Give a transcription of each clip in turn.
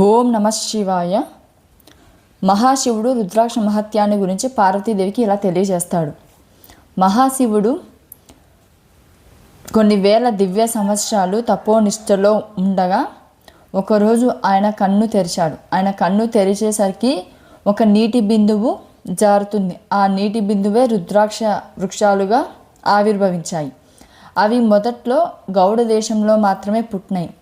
ఓం నమ శివాయ. మహాశివుడు రుద్రాక్ష మహత్యాన్ని గురించి పార్వతీదేవికి ఇలా తెలియజేస్తాడు. మహాశివుడు కొన్ని వేల దివ్య సంవత్సరాలు తపోనిష్టలో ఉండగా ఒకరోజు ఆయన కన్ను తెరిచాడు. ఆయన కన్ను తెరిచేసరికి ఒక నీటి బిందువు జారుతుంది. ఆ నీటి బిందువే రుద్రాక్ష వృక్షాలుగా ఆవిర్భవించాయి. అవి మొదట్లో గౌడ దేశంలో మాత్రమే పుట్టినాయి.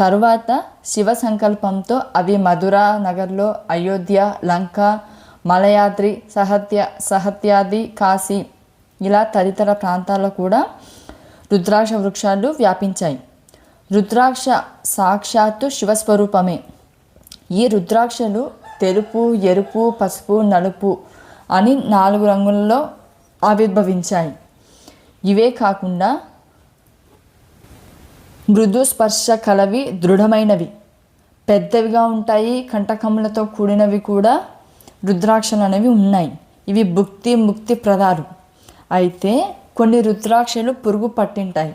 తరువాత శివ సంకల్పంతో అవి మధుర నగర్లో అయోధ్య లంక మలయాద్రి సహత్య సహత్యాది కాశీ ఇలా తదితర ప్రాంతాల్లో కూడా రుద్రాక్ష వృక్షాలు వ్యాపించాయి. రుద్రాక్ష సాక్షాత్తు శివస్వరూపమే. ఈ రుద్రాక్షలు తెలుపు ఎరుపు పసుపు నలుపు అని నాలుగు రంగుల్లో ఆవిర్భవించాయి. ఇవే కాకుండా మృదు స్పర్శ కలవి దృఢమైనవి. పెద్దవిగా ఉంటాయి కంటకములతో కూడినవి కూడా రుద్రాక్షలు అనేవి ఉన్నాయి. ఇవి భుక్తి ముక్తి ప్రదారు అయితే కొన్ని రుద్రాక్షలు పురుగు పట్టింటాయి.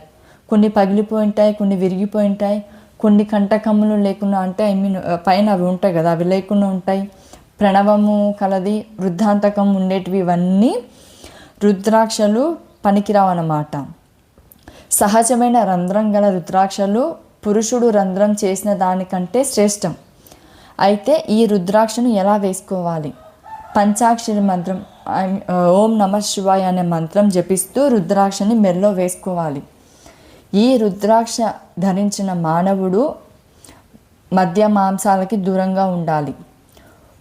కొన్ని పగిలిపోయి ఉంటాయి కొన్ని విరిగిపోయి ఉంటాయి కొన్ని కంటకములు లేకుండా అంటే ఐ మీన్ పైన అవి ఉంటాయి కదా అవి లేకుండా ఉంటాయి. ప్రణవము కలది వృద్ధాంతకం ఉండేటివి ఇవన్నీ రుద్రాక్షలు పనికిరావు అన్నమాట సహజమైన రంధ్రం గల రుద్రాక్షలు పురుషుడు రంధ్రం చేసిన దానికంటే శ్రేష్టం. అయితే ఈ రుద్రాక్షను ఎలా వేసుకోవాలి? పంచాక్షరి మంత్రం ఐ- ఓం నమ శివాయ అనే మంత్రం జపిస్తూ రుద్రాక్షని మెల్లో వేసుకోవాలి. ఈ రుద్రాక్ష ధరించిన మానవుడు మద్య మాంసాలకి దూరంగా ఉండాలి.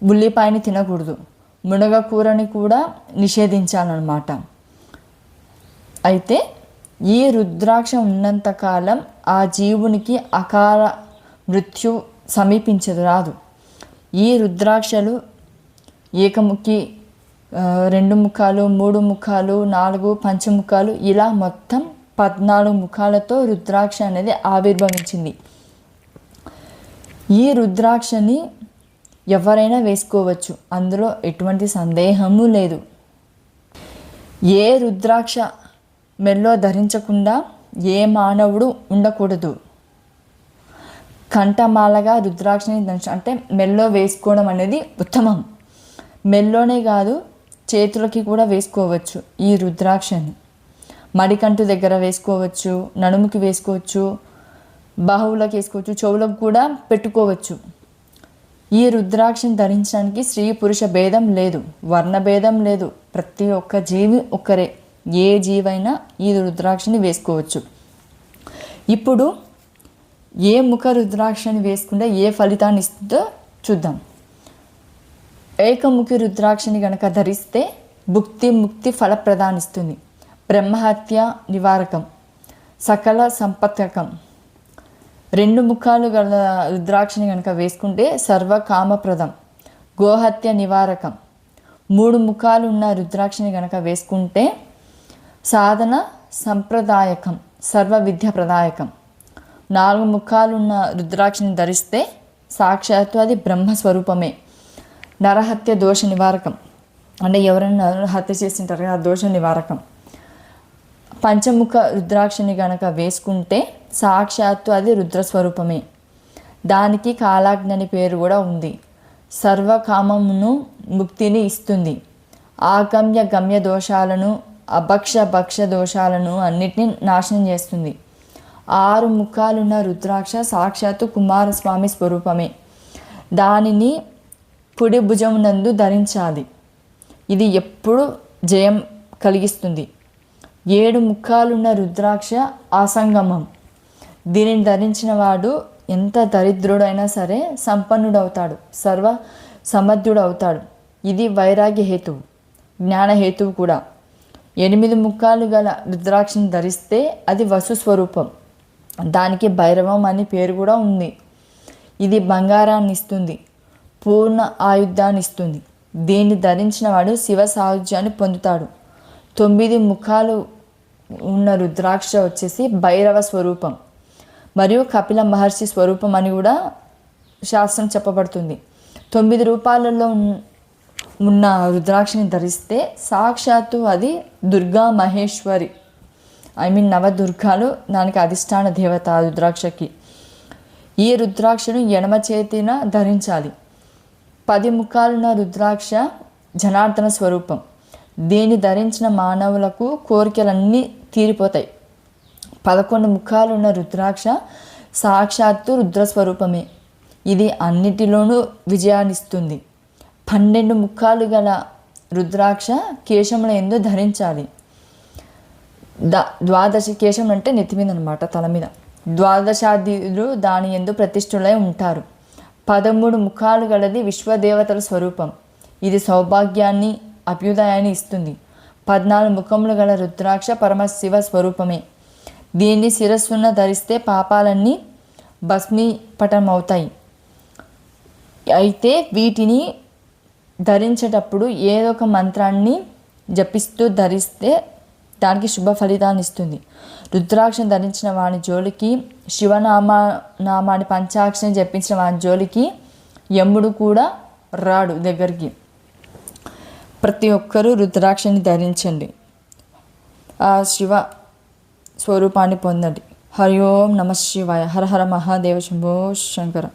ఉల్లిపాయని తినకూడదు. మునగకూరని కూడా నిషేధించాలన్నమాట. అయితే ఈ రుద్రాక్ష ఉన్నంతకాలం ఆ జీవునికి అకాల మృత్యు సమీపించదు రాదు. ఈ రుద్రాక్షలు ఏకముఖి రెండు ముఖాలు మూడు ముఖాలు నాలుగు పంచముఖాలు ఇలా మొత్తం పద్నాలుగు ముఖాలతో రుద్రాక్ష అనేది ఆవిర్భవించింది. ఈ రుద్రాక్షని ఎవరైనా వేసుకోవచ్చు. అందులో ఎటువంటి సందేహము లేదు. ఏ రుద్రాక్ష మెల్లో ధరించకుండా ఏ మానవుడు ఉండకూడదు. కంఠమాలగా రుద్రాక్షని ధరించ అంటే మెల్లో వేసుకోవడం అనేది ఉత్తమం. మెల్లోనే కాదు చేతులకి కూడా వేసుకోవచ్చు ఈ రుద్రాక్షని. మడికంటు దగ్గర వేసుకోవచ్చు నడుముకి వేసుకోవచ్చు బాహువులకు వేసుకోవచ్చు చెవులకు కూడా పెట్టుకోవచ్చు. ఈ రుద్రాక్షని ధరించడానికి స్త్రీ పురుష భేదం లేదు వర్ణ భేదం లేదు. ప్రతి ఒక్క జీవి ఒక్కరే. ఏ జీవైనా ఈ రుద్రాక్షని వేసుకోవచ్చు. ఇప్పుడు ఏ ముఖ రుద్రాక్షని వేసుకుంటే ఏ ఫలితాన్ని ఇస్తుందో చూద్దాం. ఏకముఖి రుద్రాక్షని గనక ధరిస్తే భుక్తి ముక్తి ఫలప్రదానిస్తుంది. బ్రహ్మహత్య నివారకం. సకల సంపత్కం. రెండు ముఖాలు గల రుద్రాక్షని కనుక వేసుకుంటే సర్వకామప్రదం. గోహత్య నివారకం. మూడు ముఖాలు ఉన్న రుద్రాక్షని కనుక వేసుకుంటే సాధన సంప్రదాయకం సర్వ విద్య ప్రదాయకం నాలుగు ముఖాలున్న రుద్రాక్షని ధరిస్తే సాక్షాత్తు అది బ్రహ్మస్వరూపమే. నరహత్య దోష నివారకం. అంటే ఎవరైనా హత్య చేసింటారు కదా ఆ దోష నివారకం. పంచముఖ రుద్రాక్షని గనక వేసుకుంటే సాక్షాత్తు అది రుద్రస్వరూపమే. దానికి కాలాగ్ని పేరు కూడా ఉంది. సర్వకామమును ముక్తిని ఇస్తుంది. ఆగమ్య గమ్య దోషాలను అభక్ష భక్ష దోషాలను అన్నిటినీ నాశనం చేస్తుంది. ఆరు ముఖాలున్న రుద్రాక్ష సాక్షాత్తు కుమారస్వామి స్వరూపమే. దానిని కుడి భుజమునందు ధరించాలి. ఇది ఎప్పుడు జయం కలిగిస్తుంది. ఏడు ముఖాలున్న రుద్రాక్ష ఆసంగమం దీనిని ధరించిన వాడు ఎంత దరిద్రుడైనా సరే సంపన్నుడవుతాడు. సర్వ సమర్థుడవుతాడు. ఇది వైరాగ్య హేతువు. జ్ఞానహేతువు కూడా. ఎనిమిది ముఖాలు గల రుద్రాక్షను ధరిస్తే అది వసు స్వరూపం. దానికి భైరవం అనే పేరు కూడా ఉంది. ఇది బంగారాన్ని ఇస్తుంది. పూర్ణ ఆయుధాన్ని ఇస్తుంది. దీన్ని ధరించిన వాడు శివ సాయుధ్యాన్ని పొందుతాడు. తొమ్మిది ముఖాలు ఉన్న రుద్రాక్ష వచ్చేసి భైరవ స్వరూపం. మరియు కపిల మహర్షి స్వరూపం అని కూడా శాస్త్రం చెప్పబడుతుంది. తొమ్మిది రూపాలలో ఉన్న రుద్రాక్షని ధరిస్తే సాక్షాత్తు అది దుర్గా మహేశ్వరి. ఐ మీన్ నవదుర్గాలు దానికి అధిష్టాన దేవత రుద్రాక్షకి. ఈ రుద్రాక్షను ఎడమ చేతిన ధరించాలి. పది ముఖాలున్న రుద్రాక్ష జనార్దన స్వరూపం. దీన్ని ధరించిన మానవులకు కోరికలన్నీ తీరిపోతాయి. పదకొండు ముఖాలున్న రుద్రాక్ష సాక్షాత్తు రుద్రస్వరూపమే. ఇది అన్నిటిలోనూ విజయాన్నిస్తుంది. పన్నెండు ముఖాలు గల రుద్రాక్ష కేశముల ఎందు ధరించాలి. ద ద్వాదశి కేశం అంటే నెత్తి మీద అనమాట తల మీద. ద్వాదశాదిలు దాని ఎందు ప్రతిష్ఠులై ఉంటారు. పదమూడు ముఖాలు గలది విశ్వదేవతల స్వరూపం. ఇది సౌభాగ్యాన్ని అభ్యుదయాన్ని ఇస్తుంది. పద్నాలుగు ముఖములు గల రుద్రాక్ష పరమశివ స్వరూపమే. దీన్ని శిరస్సున ధరిస్తే పాపాలన్నీ భస్మీపటమవుతాయి. అయితే వీటిని ధరించేటప్పుడు ఏదో ఒక మంత్రాన్ని జపిస్తూ ధరిస్తే దానికి శుభ ఫలితాన్ని ఇస్తుంది. రుద్రాక్షను ధరించిన వాని జోలికి శివనామా నామాని పంచాక్షని జపించిన వాని జోలికి యముడు కూడా రాడు దగ్గరికి. ప్రతి ఒక్కరూ రుద్రాక్షని ధరించండి. ఆ శివ స్వరూపాన్ని పొందండి. హరి ఓం నమ శివాయ. హర హర మహాదేవ శంభో శంకర.